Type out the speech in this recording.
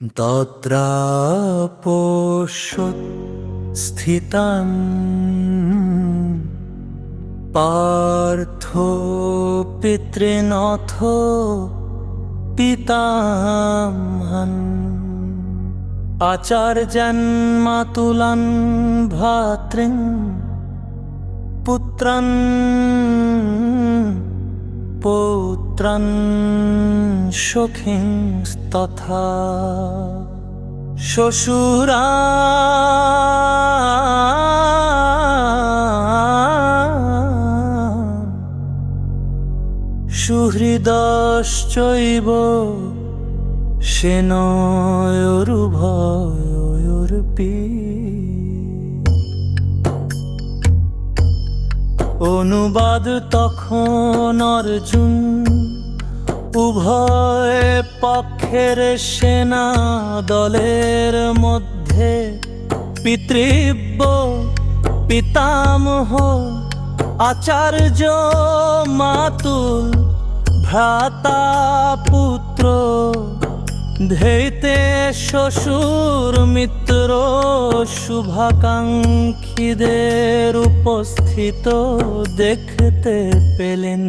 তত্রাপোষ্যৎ স্থিতান পার্থ পিতৃনথ পিতামহন। আচার্যন্মাতুলান ভ্রাতৃন পুত্রান পৌত্রান সখিংস্তথা শ্বশুরা সুহৃদশ্চৈব সেনয়োরুভয়োরপি অনুবাদ তখন অর্জুন, উভয় পক্ষের সেনা দলের মধ্যে, পিতৃব্য, পিতামহ, আচার্য, মাতুল, ভ্রাতা, পুত্র, ধৈতে, শ্বশুর, মিত্র, শুভাকাঙ্ক্ষীদের উপস্থিত দেখতে পেলেন।